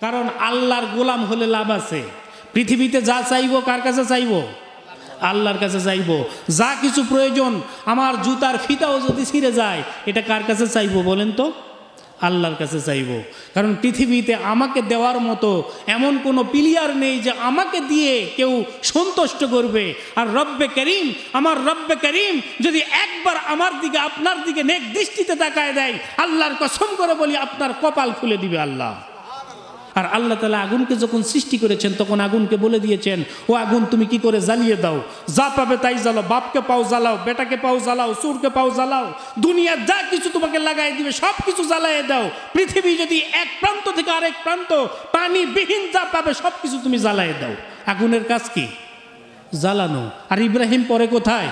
কারণ আল্লাহর গোলাম হলে লাভ আছে। পৃথিবীতে যা চাইব, কার কাছে চাইব? আল্লাহর কাছে চাইব। যা কিছু প্রয়োজন, আমার জুতার ফিতাও যদি ছিঁড়ে যায়, এটা কার কাছে চাইব বলেন তো? আল্লাহর কাছে চাইব। কারণ পৃথিবীতে আমাকে দেওয়ার মতো এমন কোনো প্লেয়ার নেই যে আমাকে দিয়ে কেউ সন্তুষ্ট করবে। আর রব্বে করিম, আমার রব্বে করিম যদি একবার আমার দিকে, আপনার দিকে নেক দৃষ্টিতে তাকায় দেয়, আল্লাহর কসম করে বলি, আপনার কপাল খুলে দিবে আল্লাহ। আর আল্লাহ তালা আগুনকে যখন সৃষ্টি করেছেন, তখন আগুনকে বলে দিয়েছেন, ও আগুন, তুমি কি করে জ্বালিয়ে দাও? যা পাবে তাই জ্বালাও, বাপকে পাও জ্বালাও, বেটাকে পাও জ্বালাও, সুরকে পাও জ্বালাও, দুনিয়ার যা কিছু তোমাকে লাগাই দিবে সব কিছু জ্বালাইয়ে দাও। পৃথিবী যদি এক প্রান্ত থেকে আরেক প্রান্ত পানি বিহীন যা পাবে সব কিছু তুমি জ্বালাইয়ে দাও। আগুনের কাজ কি? জ্বালানো। আর ইব্রাহিম পরে কোথায়?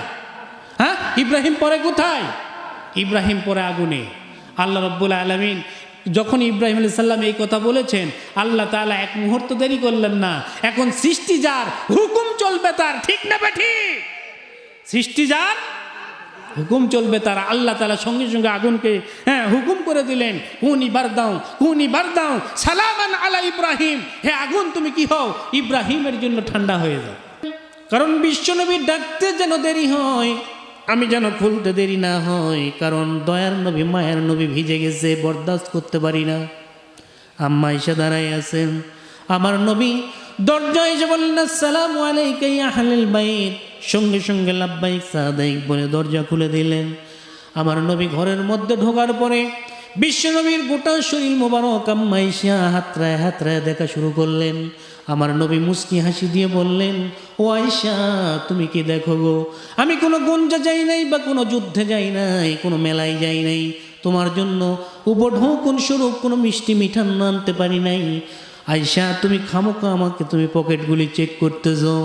হ্যাঁ? ইব্রাহিম পরে কোথায়? ইব্রাহিম পরে আগুনে। আল্লাহ রব্বুল আলমিন যখন ইব্রাহিম আলী সাল্লাম এই কথা বলেছেন, আল্লাহ তাআলা এক মুহূর্ত দেরি করলেন না। এখন সৃষ্টি যার, হুকুম চলবে তার, ঠিক না বেঠি সৃষ্টি যার, হুকুম চলবে তার। আল্লাহ তালা সঙ্গে সঙ্গে আগুনকে হ্যাঁ হুকুম করে দিলেন কুনি বার দাও কুনি বার দাও, সালামান আলা ইব্রাহিম। হে আগুন, তুমি কি হও? ইব্রাহিমের জন্য ঠান্ডা হয়ে যাও। কারণ বিশ্বনবীর ডাকতে যেন দেরি হয়। আমি যেন খুলতে দেরি না হয়, কারণ দয়ার নবী, মায়ের নবী ভিজে গেছে, বরদাস্ত করতে পারি না। আম্মা এসে দাঁড়াই আছেন। আমার নবী দরজা এসে বললেন, আসসালাম আলাইকা ইয়া আহলাল বাইত। সঙ্গে সঙ্গে লাব্বাইক সাদাইক বলে দরজা খুলে দিলেন। আমার নবী ঘরের মধ্যে ঢোকার পরে বিশ্বনবীর গোটা শরীর মোবারক আম্মা ইসা হাতরায় হাতরায় দেখা শুরু করলেন। আমার নবী মুস্কি হাসি দিয়ে বললেন, ও আয়সা তুমি কি দেখো গো? আমি কোনো গঞ্জা যাই নাই বা কোনো যুদ্ধে যাই নাই, কোনো মেলায় যাই নাই। তোমার জন্য উপঢৌকন স্বরূপ কোনো মিষ্টি মিঠান্ন আনতে পারি নাই। আয়সা তুমি খামোকা আমাকে, তুমি পকেটগুলি চেক করতেছো।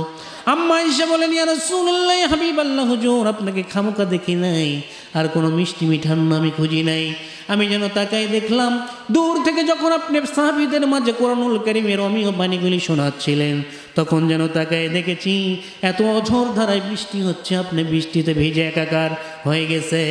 আম্মা আয়সা বলেন, ইয়া রাসূলুল্লাহ হাবিব আল্লাহ হুজুর, আপনাকে খামোকা দেখি নাই। আর কোনো মিষ্টি মিঠান্ন আমি খুঁজি নাই। আমি যেন তাকাই দেখলাম, দূর থেকে যখন আপনি সাহাবিদের মাঝে কোরআনুল করিমের অমীয় বাণীগুলি শোনাচ্ছিলেন, তখন যেন তাকাই দেখেছি, এত অঝোর ধারায় বৃষ্টি হচ্ছে, আপনি বৃষ্টিতে ভিজে একাকার হয়ে গেছে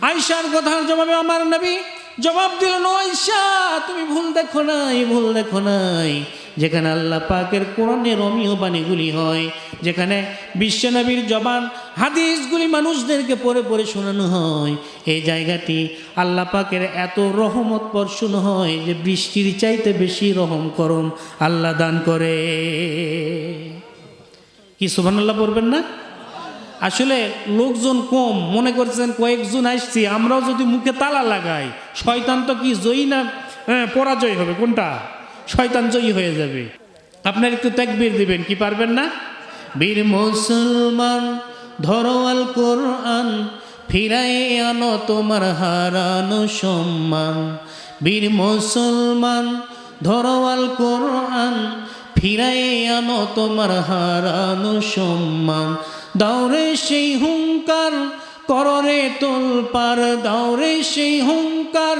আয়সার কথার জবাবে আমার নবী জবাব দিল "নো আয়সা তুমি ভুল দেখো নাই, ভুল দেখো নাই। যেখানে আল্লাহ পাকের কোরআনের অমীয় বাণীগুলি হয় যেখানে বিশ্বনবীর জবান হাদিসগুলি মানুষদেরকে পড়ে পড়ে শোনানো হয়। এই জায়গাটি আল্লাহ পাকের এত রহমত বর্ষণ হয় যে বৃষ্টির চাইতে বেশি রহম করম আল্লাহ দান করে। কি সুবহানাল্লাহ পড়বেন না? আসলে লোকজন কম মনে করছেন কয়েকজন আসছি আমরাও যদি মুখে তালা লাগাই শয়তান তো কি জয়ী না? হ্যাঁ, পরাজয় হবে কোনটা? শয়তান জয়ী হয়ে যাবে। আপনার একটু ত্যাগবীর দিবেন, কি পারবেন না? বীর মুসলমান ধরোয়াল কোরআন ফিরাই আনো তোমার হারানো সম্মান। বীর মুসলমান ধরোয়াল কোরআন ফিরাই আনো তোমার হারানো সম্মান। দাওরে সেই হুঙ্কার, কররে তোলপার দাওরে সেই হুঙ্কার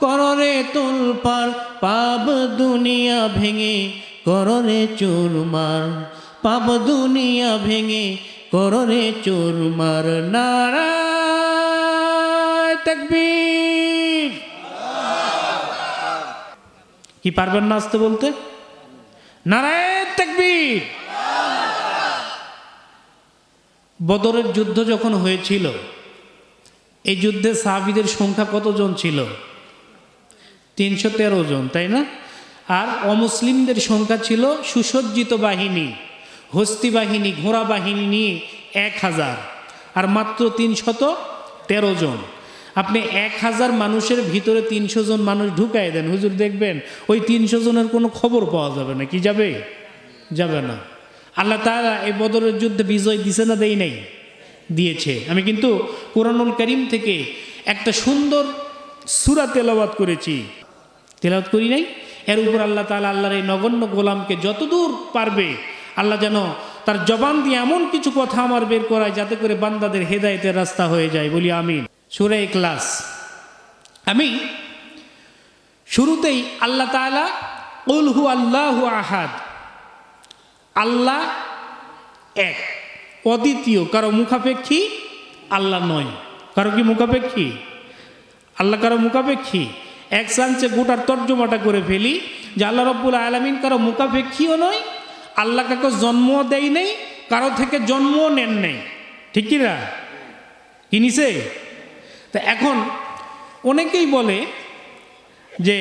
কররে তোলপার পাব দুনিয়া ভেঙে কররে চুরমার পাব দুনিয়া ভেঙে কররে চুরমার নারায় তাকবীর। কি পারবেন না আসতে বলতে? নারায় তাকবীর। বদরের যুদ্ধ যখন হয়েছিল, এই যুদ্ধে সাহাবিদের সংখ্যা কতজন ছিল? তিনশো তেরো জন, তাই না? আর অমুসলিমদের সংখ্যা ছিল সুসজ্জিত বাহিনী, হস্তি বাহিনী, ঘোড়া বাহিনী নিয়ে এক হাজার, আর মাত্র তিনশত তেরো জন। আপনি এক হাজার মানুষের ভিতরে তিনশো জন মানুষ ঢুকাই দেন, হুজুর দেখবেন ওই তিনশো জনের কোনো খবর পাওয়া যাবে না, কি যাবে? যাবে না। আল্লাহ তাআলা এই বদরের যুদ্ধে বিজয় দিছে না দেই নাই? দিয়েছে। আমি কিন্তু কোরআনুল করিম থেকে একটা সুন্দর সুরা তেলাওয়াত করেছি। তেলাওয়াত করি নাই। এর উপর আল্লাহ তাআলা আল্লাহর এই নগণ্য গোলামকে যতদূর পারবে, আল্লাহ যেন তার জবান দিয়ে এমন কিছু কথা আমার বের করায় যাতে করে বান্দাদের হেদায়েতের রাস্তা হয়ে যায়। বলি আমি সুরে ক্লাস আমি শুরুতেই আল্লাহ তাআলা উলহু আল্লাহ আহাদ। আল্লাহ এক। অদ্বিতীয়, কারও মুখাপেক্ষী আল্লাহ নয়। কারও কি মুখাপেক্ষী? আল্লাহ কারও মুখাপেক্ষী? এক চান্সে গোটার তর্জমাটা করে ফেলি যে আল্লাহ রব্বুল আলমিন কারও মুখাপেক্ষীও নয়, আল্লাহ কাকে জন্মও দেয় নেই, কারও থেকে জন্মও নেন নেই। ঠিক কি না? কি নিছে? তা এখন অনেকেই বলে যে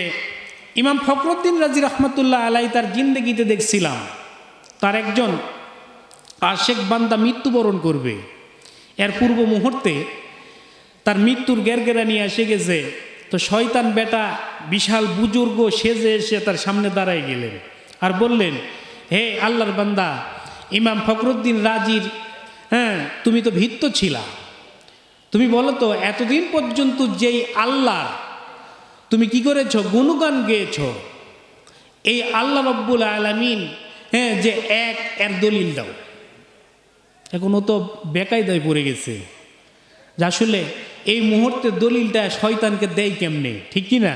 ইমাম ফখরুদ্দিন রাজি রহমতুল্লাহ আলাই তার জিন্দগিতে দেখছিলাম। তার একজন আশেক বান্দা মৃত্যুবরণ করবে। এর পূর্ব মুহূর্তে তার মৃত্যুর গেরগেরা নিয়ে এসে গেছে তো শয়তান বেটা বিশাল বুজুর্গ সেজে এসে তার সামনে দাঁড়ায় গেলেন আর বললেন, হে আল্লাহর বান্দা, ইমাম ফখরুদ্দিন রাজির হ্যাঁ তুমি তো ভিত্ত ছিলা। তুমি বলো তো, এতদিন পর্যন্ত যেই আল্লাহ, তুমি কি করেছ? গুণগান গেয়েছ। এই আল্লাহ রব্বুল আলমিন হ্যাঁ যে এক এর দলিল দাও। এখন ও তো বেকায়দায় পড়ে গেছে। যে আসলে এই মুহূর্তে দলিলটা শয়তানকে দেয় কেমনে? ঠিক কি না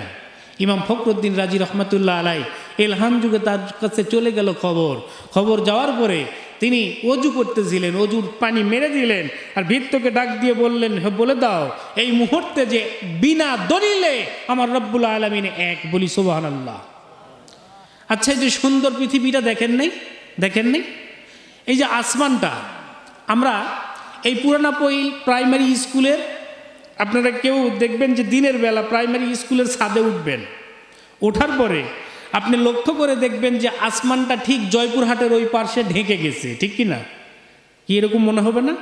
ইমাম ফখরুদ্দিন রাজি রহমতুল্লাহ আলাই এলহাম যুগে তার কাছে চলে গেল খবর। খবর যাওয়ার পরে তিনি অজু করতেছিলেন, অজুর পানি মেরে দিলেন আর ভিত্তকে ডাক দিয়ে বললেন বলে দাও, এই মুহূর্তে যে বিনা দলিলে আমার রব্বুল আলমিনে এক বলি সোবাহান আল্লাহ আচ্ছা এই যে সুন্দর পৃথিবীটা দেখেন নাই? দেখেন নাই? এই যে আসমানটা, আমরা এই পুরানা পই, প্রাইমারি স্কুলের আপনারা কেউ দেখবেন যে দিনের বেলা প্রাইমারি স্কুলের ছাদে উঠবেন। ওঠার পরে আপনি লক্ষ্য করে দেখবেন যে আসমানটা ঠিক জয়পুরহাটের ওই পার্শ্বে ঢেকে গেছে, ঠিক কি না? কি এরকম মনে হবে না?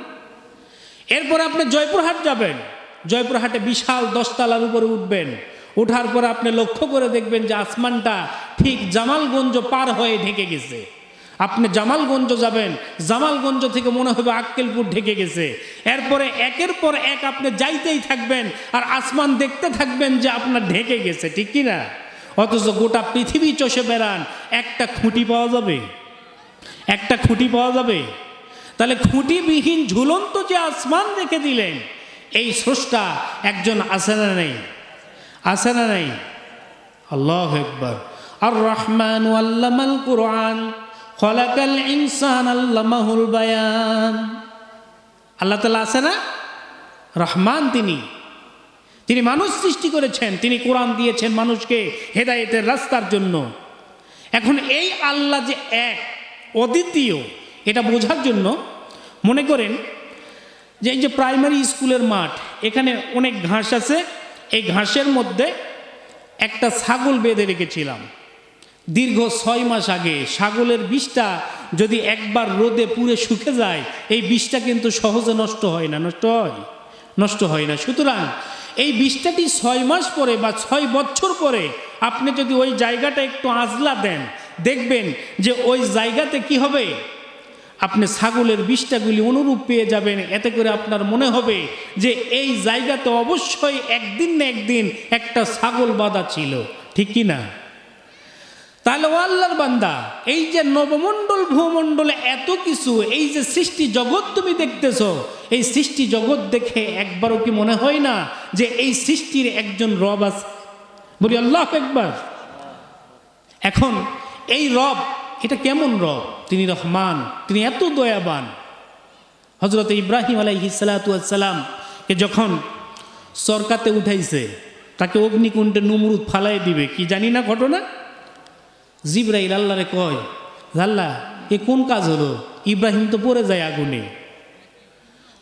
এরপর আপনি জয়পুরহাট যাবেন। জয়পুরহাটে বিশাল দশতলার উপরে উঠবেন। ওঠার পর আপনি লক্ষ্য করে দেখবেন যে আসমানটা ঠিক জামালগঞ্জ পার হয়ে ঢেকে গেছে। আপনি জামালগঞ্জ যাবেন, জামালগঞ্জ থেকে মনে হবে আক্কেলপুর ঢেকে গেছে। এরপরে একের পর এক আপনি যাইতেই থাকবেন আর আসমান দেখতে থাকবেন যে আপনার ঢেকে গেছে, ঠিক কি না অথচ গোটা পৃথিবী চষে বেড়ান, একটা খুঁটি পাওয়া যাবে? একটা খুঁটি পাওয়া যাবে? তাহলে খুঁটিবিহীন ঝুলন্ত যে আসমান রেখে দিলেন, এই স্রষ্টা একজন আছে না নেই? আছে না নেই? আল্লাহ একবার আর রহমান আল্লামাল কোরআন। খলাকাল ইনসান আল্লামাহুল বায়ান। আল্লাহ তালা আছে না? রহমান তিনি। তিনি মানুষ সৃষ্টি করেছেন। তিনি কোরআন দিয়েছেন মানুষকে হেদায়েতের রাস্তার জন্য। এখন এই আল্লাহ যে এক, অদ্বিতীয়, এটা বোঝার জন্য মনে করেন যে এই যে প্রাইমারি স্কুলের মাঠ, এখানে অনেক ঘাস আছে। এই ঘাসের মধ্যে একটা ছাগল বেঁধে রেখেছিলাম। দীর্ঘ ছয় মাস আগে ছাগলের বিষটা যদি একবার রোদে পুড়ে শুকে যায়, এই বিষটা কিন্তু সহজে নষ্ট হয় না, নষ্ট হয়? নষ্ট হয় না। সুতরাং এই বিষটাটি ছয় মাস পরে বা ছয় বছর পরে আপনি যদি ওই জায়গাটা একটু আজলা দেন, দেখবেন যে ওই জায়গাতে কি হবে? আপনি ছাগলের বিষটাগুলি অনুরূপ পেয়ে যাবেন। এতে করে আপনার মনে হবে যে এই জায়গাতে অবশ্যই একদিন না একদিন একটা ছাগল বাঁধা ছিল। ঠিক কি না? তাহলে ও আল্লাহর বান্দা, এই যে নবমণ্ডল, ভূমণ্ডলে এত কিছু, এই যে সৃষ্টি জগৎ তুমি দেখতেছ, এই সৃষ্টি জগৎ দেখে একবারও কি মনে হয় না যে এই সৃষ্টির একজন রব আছে? বলি, আল্লাহ একবার এখন এই রব, এটা কেমন রব? তিনি রহমান, তিনি এত দয়াবান। হজরত ইব্রাহিম আলাইহি সালাতামকে যখন সরকাতে উঠাইছে, তাকে অগ্নিকুণ্ডে নুমরুদ ফালাই দিবে, কি জানি না ঘটনা? জিব্রাইল আল্লাহরে কয়, আল্লাহ, এ কোন কাজ হলো? ইব্রাহিম তো পড়ে যায় আগুনে।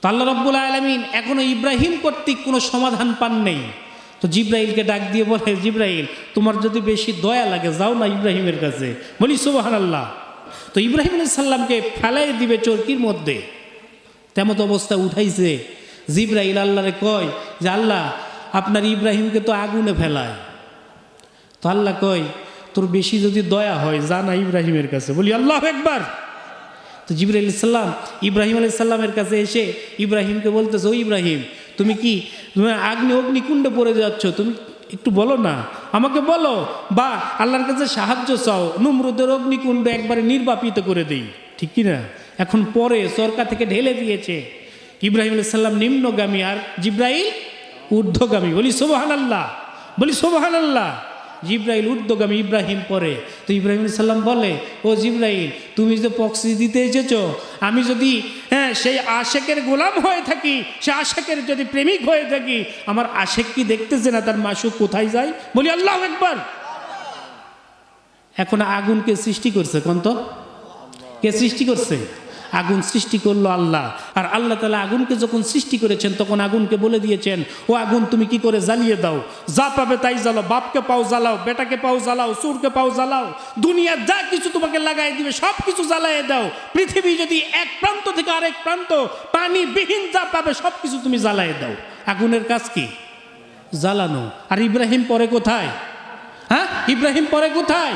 তো আল্লাহ রব্বুল আলমিন এখনও ইব্রাহিম কর্তৃক কোনো সমাধান পান নেই। তো জিব্রাইলকে ডাক দিয়ে বলে, জিব্রাইল, তোমার যদি বেশি দয়া লাগে, যাও না ইব্রাহিমের কাছে। বলি সুবাহান আল্লাহ তো ইব্রাহিম সাল্লামকে ফেলাই দিবে চরকির মধ্যে। তেমত অবস্থা উঠাইছে। জিব্রাইল আল্লাহরে কয় যে, আল্লাহ, আপনার ইব্রাহিমকে তো আগুনে ফেলায়। তো আল্লাহ কয় তোর বেশি যদি দয়া হয়, যা না ইব্রাহিমের কাছে। বলি, আল্লাহ একবার তো জিবরাইল সাল্লাম ইব্রাহিম আলাই সাল্লামের কাছে এসে ইব্রাহিমকে বলতেছে, ও ইব্রাহিম, তুমি কি তুমি আগ্নি অগ্নিকুণ্ডে পড়ে যাচ্ছ? তুমি একটু বলো না। আমাকে বলো, বা আল্লাহর কাছে সাহায্য চাও, নুমরুদের অগ্নিকুণ্ড একবারে নির্বাপিত করে দেই। ঠিক কি না? এখন পরে সরকার থেকে ঢেলে দিয়েছে। ইব্রাহিম আলাই সাল্লাম নিম্নগামী আর জিব্রাইল ঊর্ধ্বগামী। বলি সোবাহান আল্লাহ বলি সোবাহান আল্লাহ জিব্রাইল ঊর্ধ্বগামী ইব্রাহিম পরে। তো ইব্রাহিম সাল্লাম বলে, ও জিব্রাইল, তুমি যে পক্সি দিতে এসেছ, আমি যদি হ্যাঁ সেই আশেকের গোলাম হয়ে থাকি সে আশেকের যদি প্রেমিক হয়ে থাকি, আমার আশেক কি দেখতেছে না, তার মাসুক কোথায় যায়? বলি, আল্লাহ একবার এখন আগুনকে সৃষ্টি করছে, কোন তো? কে সৃষ্টি করছে? আগুন সৃষ্টি করল আল্লাহ। আর আল্লাহ তালা আগুনকে যখন সৃষ্টি করেছেন, তখন আগুনকে বলে দিয়েছেন, ও আগুন, তুমি কি করে জ্বালিয়ে দাও? যা পাবে তাই জ্বালাও, বাপকে পাও জ্বালাও, বেটাকে পাও জ্বালাও, সুরকে পাও জ্বালাও। দুনিয়ার যা কিছু তোমাকে লাগাই দিবে, সব কিছু জ্বালাইয়ে দাও। পৃথিবী যদি এক প্রান্ত থেকে আরেক প্রান্ত পানি বিহীন যা পাবে, সব কিছু তুমি জ্বালাইয়ে দাও। আগুনের কাজ কি? জ্বালানো। আর ইব্রাহিম পরে কোথায়? হ্যাঁ? ইব্রাহিম পরে কোথায়?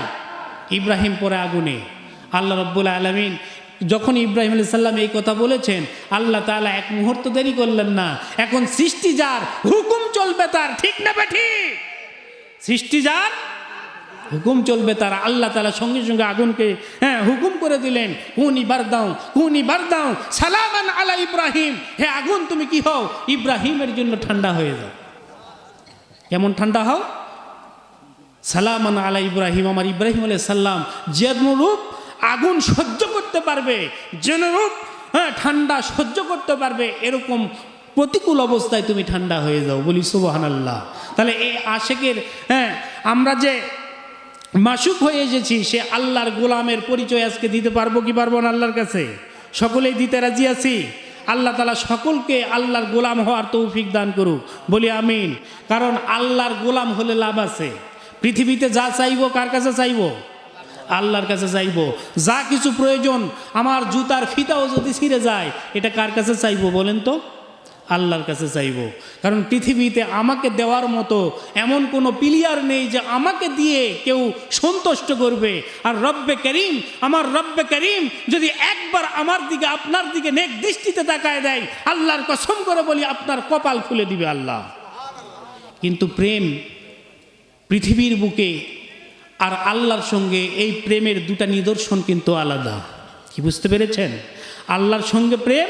ইব্রাহিম পরে আগুনে। আল্লাহ রব্বুল আলমিন যখন ইব্রাহিম আলী সাল্লাম এই কথা বলেছেন, আল্লাহ তালা এক মুহূর্ত দেরি করলেন না। এখন সৃষ্টি যার, হুকুম চলবে তার, ঠিক না বেঠি? সৃষ্টি যার, হুকুম চলবে তার। আল্লাহ তালা সঙ্গে সঙ্গে আগুনকে হ্যাঁ হুকুম করে দিলেন, কুনি বার দাও কুনি বার দাও সালামান আলা ইব্রাহিম। হে আগুন, তুমি কি হও? ইব্রাহিমের জন্য ঠান্ডা হয়ে যাও। কেমন ঠান্ডা হও? সালামান আলা ইব্রাহিম, আমার ইব্রাহিম আলাই সাল্লাম যেরূপ আগুন সহ্য করতে পারবে যেরূপ হ্যাঁ ঠান্ডা সহ্য করতে পারবে, এরকম প্রতিকূল অবস্থায় তুমি ঠান্ডা হয়ে যাও, বলি সুবহান আল্লাহ তাহলে এই আশেকের হ্যাঁ আমরা যে মাসুক হয়ে এসেছি, সে আল্লাহর গোলামের পরিচয় আজকে দিতে পারব কি পারব না আল্লাহর কাছে? সকলেই দিতে রাজি আছি। আল্লাহ তালা সকলকে আল্লাহর গোলাম হওয়ার তৌফিক দান করুক, বলি আমিন। কারণ আল্লাহর গোলাম হলে লাভ আছে। পৃথিবীতে যা চাইব, কার কাছে চাইব? আল্লাহর কাছে চাইব। যা কিছু প্রয়োজন, আমার জুতার ফিতাও যদি ছিঁড়ে যায়, এটা কার কাছে চাইব বলেন তো? আল্লাহর কাছে চাইব। কারণ পৃথিবীতে আমাকে দেওয়ার মতো এমন কোনো প্লেয়ার নেই যে আমাকে দিয়ে কেউ সন্তুষ্ট করবে। আর রব্বে করিম, আমার রব্বে করিম যদি একবার আমার দিকে, আপনার দিকে নেক দৃষ্টিতে তাকায় দেয়, আল্লাহর কসম করে বলি, আপনার কপাল খুলে দিবে আল্লাহ। কিন্তু প্রেম পৃথিবীর বুকে আর আল্লাহর সঙ্গে এই প্রেমের দুটা নিদর্শন কিন্তু আলাদা। কি বুঝতে পেরেছেন? আল্লাহর সঙ্গে প্রেম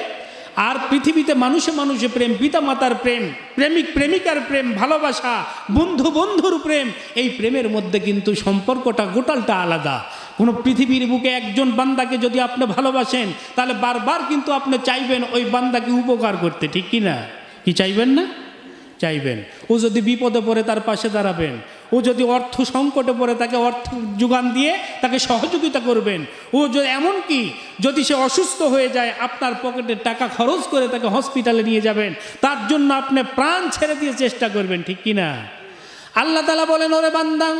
আর পৃথিবীতে মানুষে মানুষে প্রেম পিতা মাতার প্রেম, প্রেমিক প্রেমিকার প্রেম, ভালোবাসা, বন্ধু বন্ধুর প্রেম, এই প্রেমের মধ্যে কিন্তু সম্পর্কটা, গোটালটা আলাদা। কোনো পৃথিবীর বুকে একজন বান্দাকে যদি আপনি ভালোবাসেন, তাহলে বারবার কিন্তু আপনি চাইবেন ওই বান্দাকে উপকার করতে, ঠিক কি না কি চাইবেন না? চাইবেন। ও যদি বিপদে পড়ে তার পাশে দাঁড়াবেন ও যদি অর্থ সংকটে পড়ে, তাকে অর্থ যোগান দিয়ে তাকে সহযোগিতা করবেন। ও যদি এমনকি যদি সে অসুস্থ হয়ে যায়, আপনার পকেটে টাকা খরচ করে তাকে হসপিটালে নিয়ে যাবেন। তার জন্য আপনি প্রাণ ছেড়ে দিয়ে চেষ্টা করবেন, ঠিক কি না আল্লাহ তালা বলেন, ওরে বান্দা,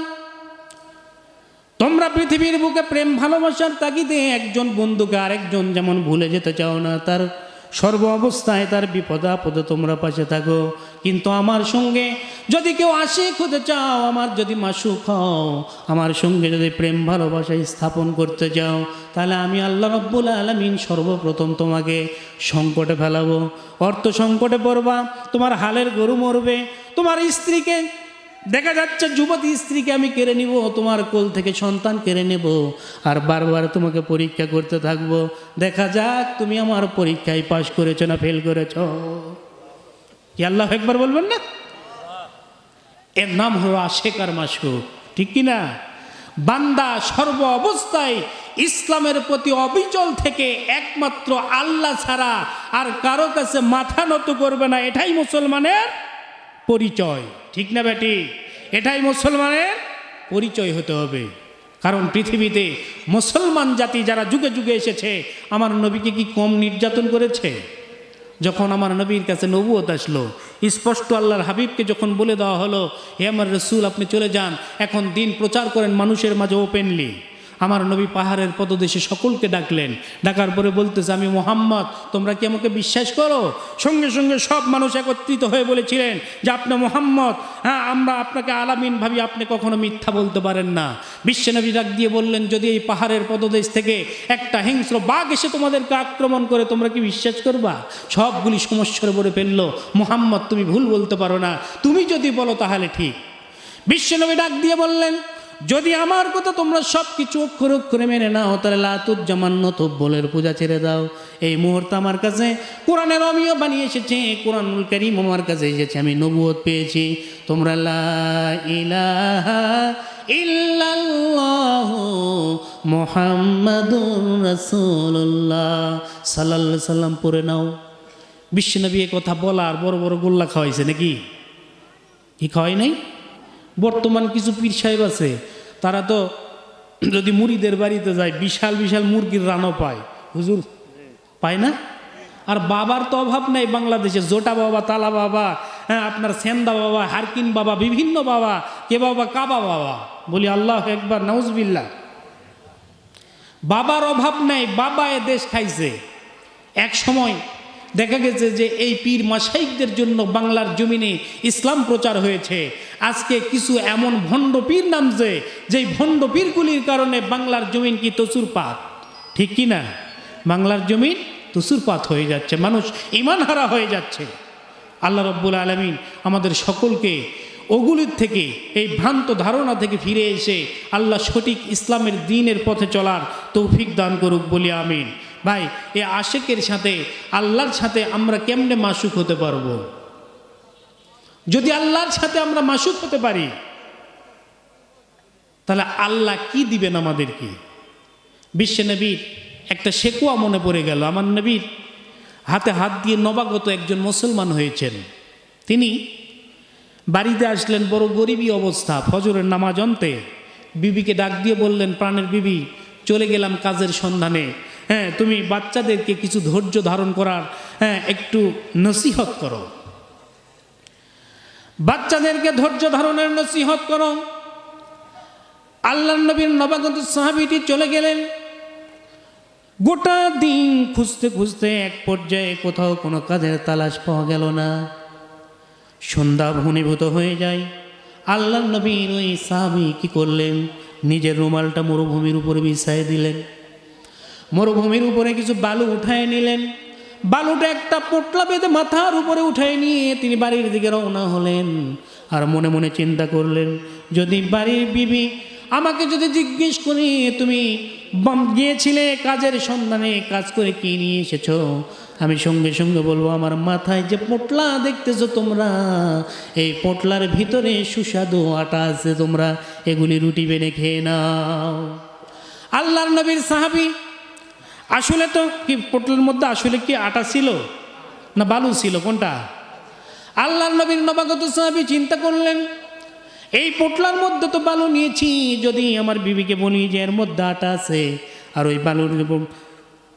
তোমরা পৃথিবীর বুকে প্রেম ভালোবাসার তাগিদে একজন বন্ধুকে আরেকজন যেমন ভুলে যেতে চাও না, তার সর্ব অবস্থায় তার বিপদ আপদে তোমরা পাশে থাকো। কিন্তু আমার সঙ্গে যদি কেউ আসে খুঁজে চাও, আমার যদি মাসুক হও, আমার সঙ্গে যদি প্রেম ভালোবাসা স্থাপন করতে চাও, তাহলে আমি আল্লাহ রব্বুল আলমিন সর্বপ্রথম তোমাকে সংকটে ফেলাবো। অর্থ সংকটে পড়বা, তোমার হালের গরু মরবে, তোমার স্ত্রীকে দেখা যাচ্ছে যুবতী স্ত্রীকে আমি কেড়ে নিব, তোমার কোল থেকে সন্তান কেড়ে নেব, আর বারবার তোমাকে পরীক্ষা করতে থাকব। দেখা যাক তুমি আমার পরীক্ষায় পাশ করেছ না ফেল করেছ। কি আল্লাহ একবার বলবেন না? এর নাম হলো আশেকার মাসুক, ঠিক কি না বান্দা সর্ব অবস্থায় ইসলামের প্রতি অবিচল থেকে একমাত্র আল্লাহ ছাড়া আর কারও কাছে মাথা নত করবে না, এটাই মুসলমানের পরিচয়। ঠিক না বেটি? এটাই মুসলমানের পরিচয় হতে হবে। কারণ পৃথিবীতে মুসলমান জাতি যারা যুগে যুগে এসেছে, আমার নবীকে কি কম নির্যাতন করেছে? যখন আমার নবীর কাছে নবুয়ত আসলো, স্পষ্ট আল্লাহর হাবিবকে যখন বলে দেওয়া হলো, হে আমার রসুল, আপনি চলে যান, এখন দিন প্রচার করেন মানুষের মাঝে ওপেনলি আমার নবী পাহাড়ের পদদেশে সকলকে ডাকলেন। ডাকার পরে বলতেছে, আমি মোহাম্মদ, তোমরা কি আমাকে বিশ্বাস করো? সঙ্গে সঙ্গে সব মানুষ একত্রিত হয়ে বলেছিলেন যে, আপনি মোহাম্মদ হ্যাঁ আমরা আপনাকে আলামিন ভাবি, আপনি কখনো মিথ্যা বলতে পারেন না। বিশ্বনবী ডাক দিয়ে বললেন, যদি এই পাহাড়ের পদদেশ থেকে একটা হিংস্র বাঘ এসে তোমাদেরকে আক্রমণ করে, তোমরা কি বিশ্বাস করবা? সবগুলি সমস্যার বলে ফেলল। মোহাম্মদ, তুমি ভুল বলতে পারো না। তুমি যদি বলো তাহলে ঠিক। বিশ্বনবী ডাক দিয়ে বললেন যদি আমার কথা তোমরা সব কিছু অক্ষরে অক্ষরে মেনে নাও, তাহলে লাতুজ্জামান্য তব্বলের পূজা ছেড়ে দাও। এই মুহূর্তে আমার কাছে কোরআনের অমিও বানিয়ে এসেছে, কোরআনুল করিম আমার কাছে এসেছে, আমি নবুয়ত পেয়েছি। তোমরা লা ইলাহা ইল্লাল্লাহ মোহাম্মদুর রাসূলুল্লাহ। সাল্লাল্লাহু সাল্লাম পড়ে নাও। বিশ্বনবী কথা বলার বড় বড় গোল্লা খাওয়াইছে নাকি? কি খাওয়াই নাই? বর্তমান কিছু পীর সাহেব আছে, তারা তো যদি মুড়িদের বাড়িতে যায়, বিশাল বিশাল মুরগির রানও পায়। হুজুর, পায় না? আর বাবার তো অভাব নাই বাংলাদেশে, জোটা বাবা, তালা বাবা হ্যাঁ আপনার সেন্দা বাবা, হারকিন বাবা, বিভিন্ন বাবা, কে বাবা, কাবা বাবা। বলি, আল্লাহ একবার নাউজবিল্লা বাবার অভাব নাই, বাবা এ দেশ খাইছে। এক সময় দেখা গেছে যে এই পীর মাসাইকদের জন্য বাংলার জমিনে ইসলাম প্রচার হয়েছে। আজকে কিছু এমন ভণ্ড পীর নামছে, যেই ভণ্ড পীরগুলির কারণে বাংলার জমিন কি তসুরপাত ঠিক কি না? বাংলার জমিন তসুরপাত হয়ে যাচ্ছে, মানুষ ইমান হারা হয়ে যাচ্ছে। আল্লাহ রব্বুল আলমিন আমাদের সকলকে ওগুলির থেকে, এই ভ্রান্ত ধারণা থেকে ফিরে এসে আল্লাহ সঠিক ইসলামের দিনের পথে চলার তৌফিক দান করুক বলি আমিন। ভাই, এ আশেকের সাথে, আল্লাহর সাথে আমরা কেমনে মাসুক হতে পারব? যদি আল্লাহর সাথে আমরা মাসুক হতে পারি, তাহলে আল্লাহ কি দিবেন আমাদেরকে? বিশ্ব নবীর একটা শেকুয়া মনে পড়ে গেল। আমার নবীর হাতে হাত দিয়ে নবাগত একজন মুসলমান হয়েছেন। তিনি বাড়িতে আসলেন, বড় গরিবী অবস্থা, ফজরের নামাজ অন্তে। বিবিকে ডাক দিয়ে বললেন, প্রাণের বিবি, চলে গেলাম কাজের সন্ধানে। হ্যাঁ তুমি বাচ্চাদেরকে কিছু ধৈর্য ধারণ করার হ্যাঁ একটু নসিহত করো। বাচ্চাদেরকে ধৈর্য ধারণের নসিহত করো। আল্লাহ নবীর নবাগত সাহাবিটি চলে গেলেন। গোটা দিন খুঁজতে খুঁজতে এক পর্যায়ে কোথাও কোনো কাজের তালাশ পাওয়া গেল না। সন্ধ্যা ভূমিভূত হয়ে যায়। আল্লাহ নবীর ওই সাহাবি কি করলেন? নিজের রুমালটা মরুভূমির উপরে বিছাই দিলেন। মরুভূমির উপরে কিছু বালু উঠায় নিলেন। বালুটা একটা পোটলা বেঁধে মাথার উপরে উঠায় নিয়ে তিনি বাড়ির দিকে রওনা হলেন আর মনে মনে চিন্তা করলেন, যদি বাড়ির বিবি আমাকে যদি জিজ্ঞেস করি, তুমি গিয়েছিলে কাজের সন্ধানে, কাজ করে কি নিয়ে এসেছ? আমি সঙ্গে সঙ্গে বলব, আমার মাথায় যে পোটলা দেখতেছো তোমরা, এই পোটলার ভিতরে সুস্বাদু আটা আছে তোমরা, এগুলি রুটি বেনে খেয়ে নাও। আল্লাহর নবীর সাহাবি আসলে তো কি, পোটলের মধ্যে আসলে কি আটা ছিল? না বালু ছিল, কোনটা? আল্লাহ নবীর নবাগত সাহাবি চিন্তা করলেন, এই পোটলার মধ্যে তো বালু নিয়েছি, যদি আমার বিবিকে বলি যে এর মধ্যে আটা আছে, আর ওই বালুর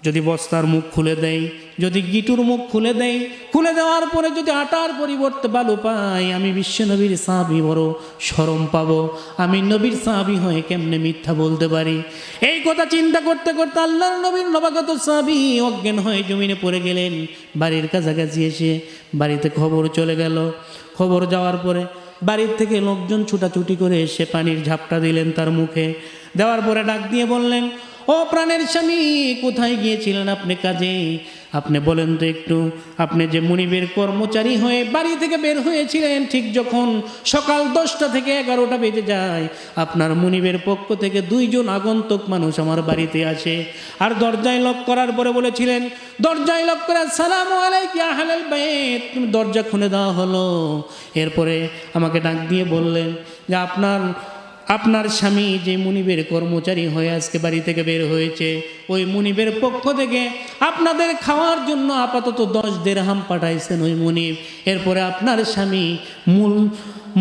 যদি বস্তার মুখ খুলে দেয় যদি গিটুর মুখ খুলে দেয় খুলে দেওয়ার পরে যদি আটার পরিবর্তে বালু পাই, আমি বিশ্ব নবীর সাহাবি বড় সরম পাবো। আমি নবীর সাহাবি হয়ে কেমনে মিথ্যা বলতে পারি? এই কথা চিন্তা করতে করতে আল্লাহর নবীর নবাগত সাহাবি অজ্ঞান হয়ে জমিনে পড়ে গেলেন। বাড়ির কাছাকাছি এসে বাড়িতে খবর চলে গেল। খবর যাওয়ার পরে বাড়ির থেকে লোকজন ছুটাছুটি করে এসে পানির ঝাপটা দিলেন তার মুখে। দেওয়ার পরে ডাক দিয়ে বললেন ও প্রাণের স্বামী, কোথায় গিয়েছিলেন আপনি কাজে? আপনি বলেন তো একটু, আপনি যে মুনিবের কর্মচারী হয়ে বাড়ি থেকে বের হয়েছিলেন, ঠিক যখন সকাল দশটা থেকে এগারোটা বেজে যায়, আপনার মুনিবের পক্ষ থেকে দুইজন আগন্তুক মানুষ আমার বাড়িতে আসে, আর দরজায় লক করার পরে বলেছিলেন, দরজায় লক করার সালাম তুমি দরজা খুলে দেওয়া হলো। এরপরে আমাকে ডাক দিয়ে বললেন যে, আপনার আপনার স্বামী যে মুনিবের কর্মচারী হয়ে আজকে বাড়ি থেকে বের হয়েছে, ওই মুনিবের পক্ষ থেকে আপনাদের খাওয়ার জন্য আপাতত দশ দেড়হাম পাঠাইছেন ওই মুনিব। এরপরে আপনার স্বামী মূল,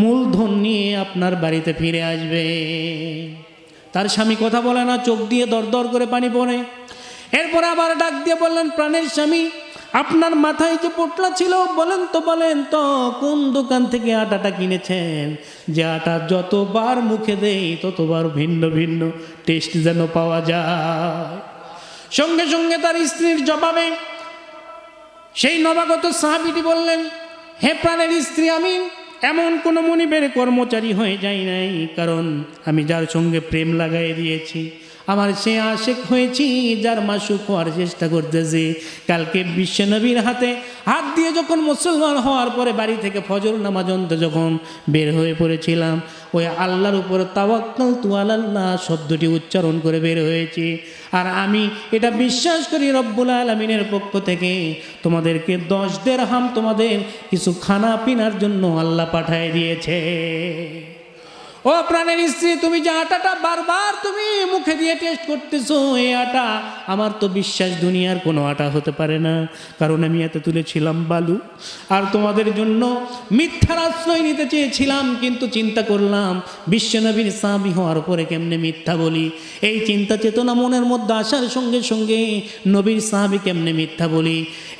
মূলধন নিয়ে আপনার বাড়িতে ফিরে আসবে। তার স্বামী কথা বলে না, চোখ দিয়ে দর দর করে পানি পড়ে। এরপরে আবার ডাক দিয়ে বললেন, প্রাণের স্বামী আপনার মাথায় যে পোটলা ছিল, বলেন তো বলেন তো, কোন দোকান থেকে আটাটা কিনেছেন? যে আটা যতবার মুখে দেই, ততবার ভিন্ন ভিন্ন টেস্ট যেন পাওয়া যায়। সঙ্গে সঙ্গে তার স্ত্রীর জবাবে সেই নবাগত সাহাবিটি বললেন, হে প্রাণের স্ত্রী, আমি এমন কোনো মনিবের কর্মচারী হয়ে যাই নাই, কারণ আমি যার সঙ্গে প্রেম লাগাই দিয়েছি। আমার সে আশেক হয়েছি, যার মাসুক হওয়ার চেষ্টা করতেছি। কালকে বিশ্বনবীর হাতে হাত দিয়ে যখন মুসলমান হওয়ার পরে বাড়ি থেকে ফজর নামাজ অন্ত যখন বের হয়ে পড়েছিলাম, ওই আল্লাহর উপর তাওয়াক্কাল তু আল্লাহ শব্দটি উচ্চারণ করে বের হয়েছি। আর আমি এটা বিশ্বাস করি রব্বুল আলমিনের পক্ষ থেকে, তোমাদেরকে দশ দের হাম তোমাদের কিছু খানা পিনার জন্য আল্লাহ পাঠায় দিয়েছে। ও প্রাণের স্ত্রী, তুমি যে আটাটা বারবার তুমি মুখে দিয়ে টেস্ট করতেছো, এই আটা, আমার তো বিশ্বাস দুনিয়ার কোনো আটা হতে পারে না। কারণ আমি এত তুলেছিলাম বালু। আর তোমাদের জন্য মিথ্যার আশ্রয় নিতে চেয়েছিলাম, কিন্তু চিন্তা করলাম বিশ্বনবীর সাবি হওয়ার পরে কেমনে মিথ্যা বলি? এই চিন্তা চেতনা মনের মধ্যে আসার সঙ্গে সঙ্গে নবীর সাহাবি কেমনে মিথ্যা বলি?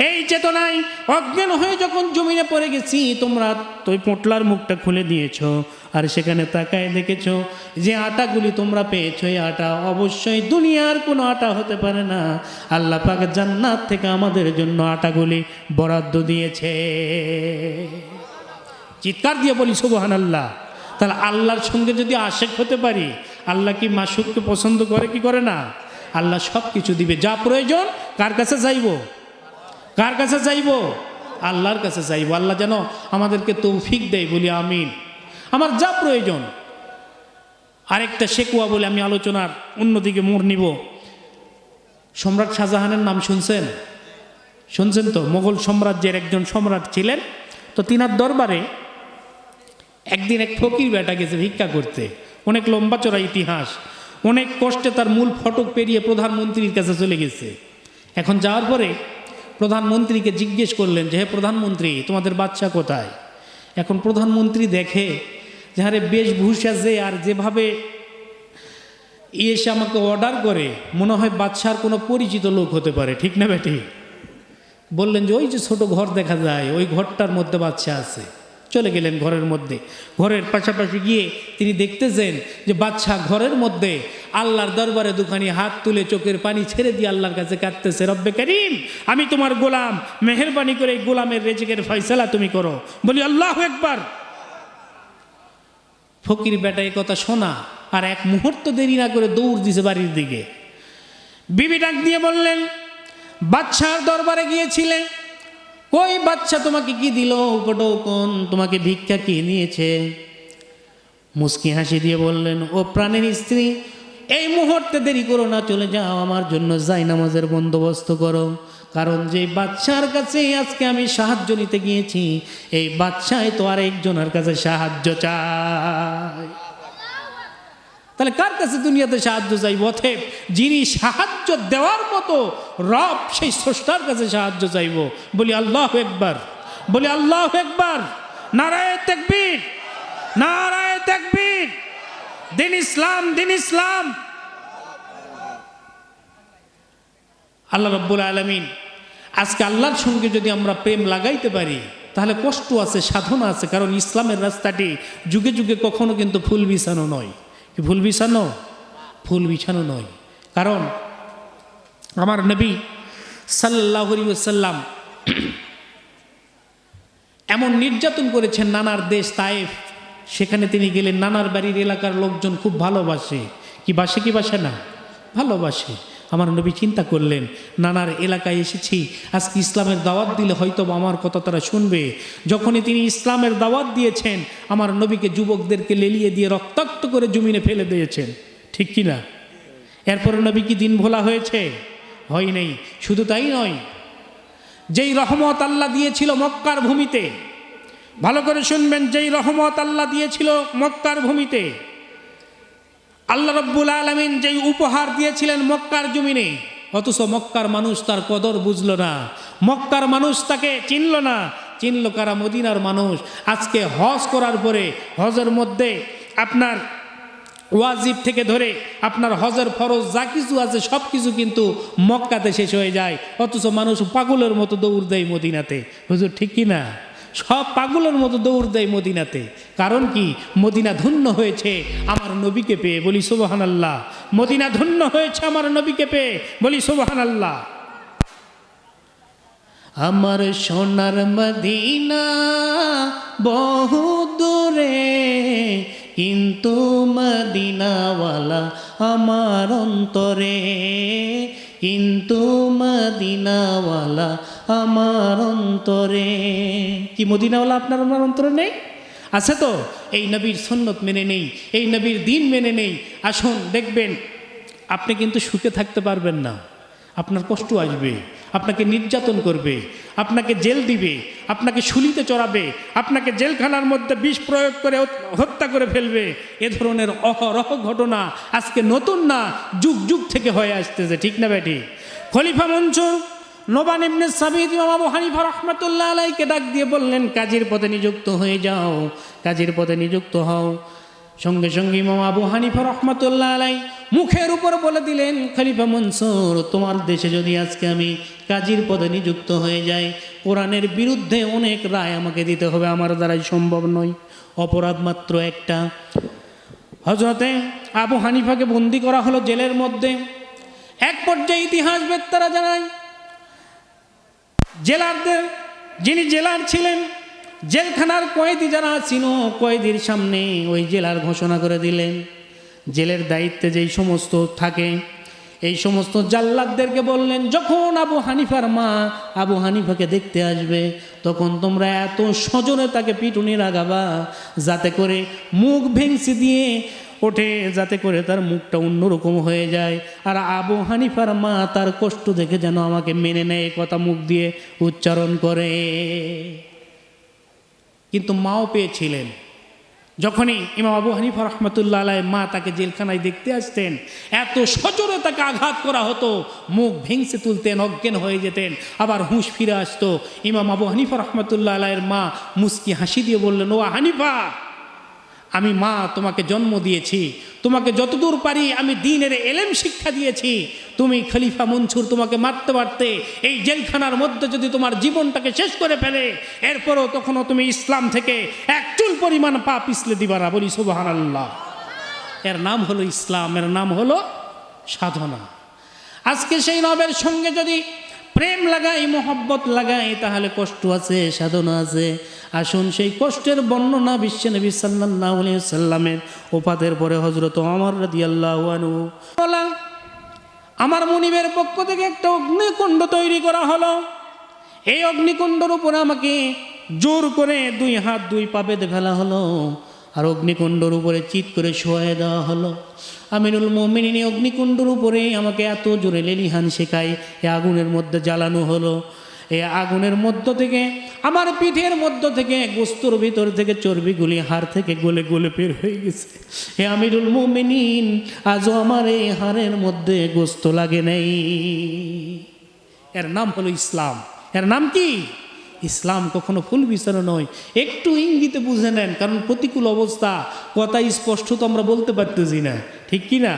এই চেতনায় অজ্ঞান হয়ে যখন জমিনে পড়ে গেছি, তোমরা তো পোটলার মুখটা খুলে দিয়েছ। আর সেখানে তাকায় দেখেছ যে আটাগুলি তোমরা পেয়েছ, এই আটা অবশ্যই দুনিয়ার কোনো আটা হতে পারে না। আল্লাহ পাক জান্নাত থেকে আমাদের জন্য আটাগুলি বরাদ্দ দিয়েছে। চিৎকার দিয়ে বলি সুবহান আল্লাহ তাহলে আল্লাহর সঙ্গে যদি আশেক হতে পারি, আল্লাহ কি মাসুককে পছন্দ করে কি করে না? আল্লাহ সব কিছু দিবে। যা প্রয়োজন, কার কাছে চাইব? কার কাছে চাইব? আল্লাহর কাছে চাইব। আল্লাহ যেন আমাদেরকে তৌফিক দেয়, বলি আমিন। আমার যা প্রয়োজন। আরেকটা শেকুয়া বলে আমি আলোচনার অন্যদিকে মোড় নিব। সম্রাট শাহজাহানের নাম শুনছেন? শুনছেন তো? মোগল সাম্রাজ্যের একজন সম্রাট ছিলেন। তো তিনার দরবারে একদিন এক ফকির বেটা গেছে ভিক্ষা করতে। অনেক লম্বা চড়া ইতিহাস। অনেক কষ্টে তার মূল ফটক পেরিয়ে প্রধানমন্ত্রীর কাছে চলে গেছে। এখন যাওয়ার পরে প্রধানমন্ত্রীকে জিজ্ঞেস করলেন যে, হে প্রধানমন্ত্রী, তোমাদের বাচ্চা কোথায়? এখন প্রধানমন্ত্রী দেখে যে আরে বেশভূষা যে আর যেভাবে ইয়ে এসে আমাকে অর্ডার করে, মনে হয় বাচ্চার কোনো পরিচিত লোক হতে পারে, ঠিক না বেটি? বললেন যে, ওই যে ছোট ঘর দেখা যায়, ওই ঘরটার মধ্যে বাচ্চা আছে। চলে গেলেন ঘরের মধ্যে। ঘরের পাশাপাশি গিয়ে তিনি দেখতেছেন যে বাচ্চা ঘরের মধ্যে আল্লাহর দরবারে দুখানি হাত তুলে চোখের পানি ছেড়ে দিয়ে আল্লাহর কাছে কাঁদতেছে, রব্বে করিম, আমি তোমার গোলাম, মেহরবানি করে এই গোলামের রেজেকের ফয়সালা তুমি করো। বলি, আল্লাহ একবার ফকির বেটা এই কথা শোনা আর এক মুহূর্ত দেরি না করে দৌড় দিছে বাড়ির দিকে। বিবি ডাক দিয়ে বললেন বাচ্চার দরবারে গিয়েছিলে? কই বাচ্চা তোমাকে কি দিল? উপটো কোন তোমাকে ভিক্ষা কি নিয়েছে? মুস্কি হাসি দিয়ে বললেন, ও প্রাণের স্ত্রী, এই মুহূর্তে দেরি করো না, চলে যাও। আমার জন্য যাই নামাজের বন্দোবস্ত করো। কারণ যে বাচ্চার কাছে আজকে আমি সাহায্য নিতে গিয়েছি, এই বাচ্চাই তো আরেকজনের কাছে সাহায্য চায়। তাহলে কার কাছে দুনিয়াতে সাহায্য চাইব? অথেব যিনি সাহায্য দেওয়ার মতো রব, সেই স্রষ্টার কাছে সাহায্য চাইব। বলি আল্লাহ একবার বলি আল্লাহ একবার নারায় তেকবীর নারায় তেকবীর। দিন ইসলাম দিন ইসলাম। আল্লাহ রব্বুল আলমিন, আজকে আল্লাহর সঙ্গে যদি আমরা প্রেম লাগাইতে পারি, তাহলে কষ্ট আছে, সাধনা আছে, কারণ ইসলামের রাস্তাটি যুগে যুগে কখনো কিন্তু ফুল বিছানো নয়। কি ফুল বিছানো? ফুল বিছানো নয়। কারণ আমার নবী সাল্লাহরি সাল্লাম এমন নির্যাতন করেছেন নানার দেশ তায়েফ। সেখানে তিনি গেলেন, নানার বাড়ির এলাকার লোকজন খুব ভালোবাসে। কি বাসে কি বাসে না? ভালোবাসে। আমার নবী চিন্তা করলেন, নানার এলাকায় এসেছি, আজকে ইসলামের দাওয়াত দিলে হয়তো আমার কথা তারা শুনবে। যখনই তিনি ইসলামের দাওয়াত দিয়েছেন, আমার নবীকে যুবকদেরকে লেলিয়ে দিয়ে রক্তাক্ত করে জমিনে ফেলে দিয়েছেন। ঠিক কি না? এরপরে নবী কি দিন ভোলা হয়েছে? হয় নেই, শুধু তাই নয়। যেই রহমত আল্লাহ দিয়েছিল মক্কার ভূমিতে, ভালো করে শুনবেন, যেই রহমত আল্লাহ দিয়েছিল মক্কার ভূমিতে আল্লাহ রব্বুল আলমিন যেই উপহার দিয়েছিলেন মক্কার জমিনে, অথচ মক্কার মানুষ তার কদর বুঝলো না। মক্কার মানুষ তাকে চিনল না। চিনল কারা? মদিনার মানুষ। আজকে হজ করার পরে হজের মধ্যে আপনার ওয়াজিব থেকে ধরে আপনার হজের ফরজ যা কিছু আছে সব কিছু কিন্তু মক্কাতে শেষ হয়ে যায়। অথচ মানুষ পাগলের মতো দৌড় দেয় মদিনাতে। হুজুর, ঠিক কি না? সব পাগলের মতো দৌড় দেয় মদিনাতে। কারণ কি? মদিনা ধন্য হয়েছে আমার নবীকে পেয়ে, বলি সুবাহান আল্লাহ মদিনা ধন্য হয়েছে আমার নবীকে পেয়ে, বলি সুবাহান আল্লাহ আমার সোনার মদিনা বহু দূরে, কিন্তু মদিনাওয়ালা আমার অন্তরে। কিন্তু মদিনাওয়ালা আমার অন্তরে। কি মদিনাওয়ালা আপনার আমার অন্তরে নেই? আছে তো? এই নবীর সন্ন্যত মেনে নেই, এই নবীর দিন মেনে নেই। আসুন, দেখবেন, আপনি কিন্তু সুখে থাকতে পারবেন না। আপনার কষ্ট আসবে, আপনাকে নির্যাতন করবে, আপনাকে জেল দিবে, আপনাকে শুলিতে চড়াবে, আপনাকে জেলখানার মধ্যে বিষ প্রয়োগ করে হত্যা করে ফেলবে। এ ধরনের অহরহ ঘটনা আজকে নতুন না, যুগ যুগ থেকে হয়ে আসতেছে, ঠিক না বেটি খলিফা মঞ্চুর নোবান ইবনে সাবিদ ইমাম আবু হানিফা রহমাতুল্লাহ আলাইকে ডাক দিয়ে বললেন, কাজীর পদে নিযুক্ত হয়ে যাও, কাজীর পদে নিযুক্ত হও। সঙ্গে সঙ্গে ইমাম আবু হানিফা রহমাতুল্লাহ আলাই মুখের উপর বলে দিলেন, খলিফা মনসুর, তোমার দেশে যদি আজকে আমি কাজীর পদে নিযুক্ত হয়ে যাই, কোরআনের বিরুদ্ধে অনেক রায় আমাকে দিতে হবে, আমার দ্বারাই সম্ভব নয়। অপরাধ মাত্র একটা। হজরতে আবু হানিফাকে বন্দি করা হলো জেলের মধ্যে। এক পর্যায়ে ইতিহাস বেত্তারা জানায় জেলারদের, যিনি জেলার ছিলেন, জেলখানার কয়েদি যারা ছিল, কয়েদির সামনে ওই জেলার ঘোষণা করে দিলেন। জেলের দায়িত্বে যেই সমস্ত থাকে, এই সমস্ত জাল্লাদদেরকে বললেন, যখন আবু হানিফার মা আবু হানিফাকে দেখতে আসবে, তখন তোমরা এত সজনে তাকে পিটুনি লাগাবা যাতে করে মুখ ভেংসি দিয়ে ওঠে, যাতে করে তার মুখটা অন্যরকম হয়ে যায়। আর আবু হানিফার মা তার কষ্ট দেখে যেন আমাকে মেনে নেয়, কথা মুখ দিয়ে উচ্চারণ করে। কিন্তু মাও পেয়েছিলেন। যখনই ইমাম আবু হানিফা রহমতুল্লাহ আলাই মা তাকে জেলখানায় দেখতে আসতেন, এত সজোরে তাকে আঘাত করা হতো, মুখ ভেঙসে তুলতেন, অজ্ঞান হয়ে যেতেন। আবার হুঁশ ফিরে আসতো। ইমাম আবু হানিফা রহমতুল্লাহ আলাইয়ের মা মুস্কি হাসি দিয়ে বললেন, ও হানিফা আমি মা তোমাকে জন্ম দিয়েছি। তোমাকে যতদূর পারি আমি দিনের এলেম শিক্ষা দিয়েছি। তুমি খলিফা মনসুর তোমাকে মারতে মারতে এই জেলখানার মধ্যে যদি তোমার জীবনটাকে শেষ করে ফেলে, এরপরও তখনও তুমি ইসলাম থেকে এক চুল পরিমাণ পা পিছলে দিবারা বলি সুবাহান আল্লাহ এর নাম হলো ইসলাম, এর নাম হলো সাধনা। আজকে সেই নবের সঙ্গে যদি প্রেম লাগাই, মোহব্বত লাগাই, তাহলে কষ্ট আছে, সাধনা আছে। আসুন সেই কষ্টের বর্ণনা বিশ্ব নবী সাল্লাহ সাল্লামের ওপাতের পরে হজরত আমার রাদি আল্লাহ আমার মনিবের পক্ষ থেকে একটা অগ্নিকুণ্ড তৈরি করা হলো। এই অগ্নিকুণ্ডর উপরে আমাকে জোর করে দুই হাত দুই পা বেঁধে ফেলা হলো। আর অগ্নিকুণ্ডর উপরে চিৎ করে শোয়াই দেওয়া হলো। আমিনুল মোমিনী অগ্নিকুণ্ডর উপরে আমাকে এত জোরে লেলিহান শেখায়, এ আগুনের মধ্যে জ্বালানো হলো। এ আগুনের মধ্য থেকে, আমার পিঠের মধ্য থেকে গোস্তর ভিতর থেকে চর্বিগুলি হাড় থেকে গলে গলে বের হয়ে গেছে। হে আমিরুল মোমিনিন, আজও আমার এই হাড়ের মধ্যে গোস্ত লাগে নেই। এর নাম হলো ইসলাম। এর নাম কি? ইসলাম কখনো ফুল বিচারো নয়। একটু ইঙ্গিতে বুঝে নেন, কারণ প্রতিকূল অবস্থা, কথা স্পষ্ট তো আমরা বলতে পারতেছি না। ঠিক কি না?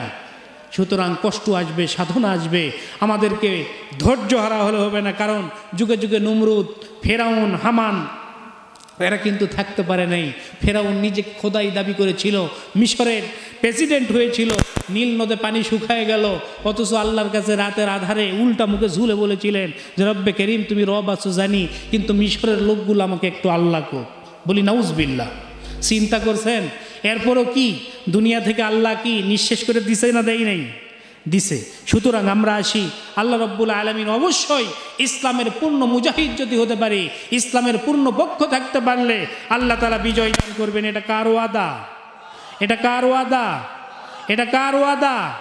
সুতরাং কষ্ট আসবে, সাধনা আসবে। আমাদেরকে ধৈর্য হারা হলে হবে না, কারণ যুগে যুগে নমরুদ, ফেরাউন, হামান এরা কিন্তু থাকতে পারে নাই। ফেরাউন নিজে খোদাই দাবি করেছিল, মিশরের প্রেসিডেন্ট হয়েছিল, নীল নদে পানি শুকায় গেল, অথচ আল্লাহর কাছে রাতের আধারে উল্টা মুখে ঝুলে বলেছিলেন যে, রব্বে করিম, তুমি রব আছো, জানি, কিন্তু মিশরের লোকগুলো আমাকে একটু আল্লাহ কো। বলি নাউজবিল্লা চিন্তা করছেন? এরপরও কি? দুনিয়া থেকে আল্লাহ কি নিঃশেষ করে দিছে না দেয় নাই? দিছে। সুতরাং আমরা আসি, আল্লাহ রব্বুল আলমিন অবশ্যই ইসলামের পূর্ণ মুজাহিদ যদি হতে পারি, ইসলামের পূর্ণ পক্ষ থাকতে পারলে আল্লাহ তালা বিজয় দান করবেন। এটা কার ওয়াদা? এটা কার ওয়াদা? এটা কার ওয়াদা?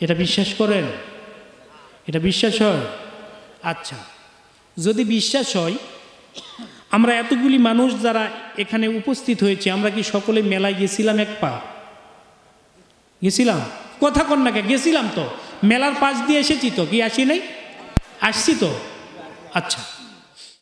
এটা বিশ্বাস করেন? এটা বিশ্বাস হয়? আচ্ছা যদি বিশ্বাস হয়, আমরা এতগুলি মানুষ যারা এখানে উপস্থিত হয়েছে, আমরা কি সকলে মেলায় গেছিলাম এক পা? গেছিলাম? কথা কন্যাকে গেছিলাম তো। মেলার পাশ দিয়ে এসেছি তো, কি আসি নাই? আসছি তো। আচ্ছা।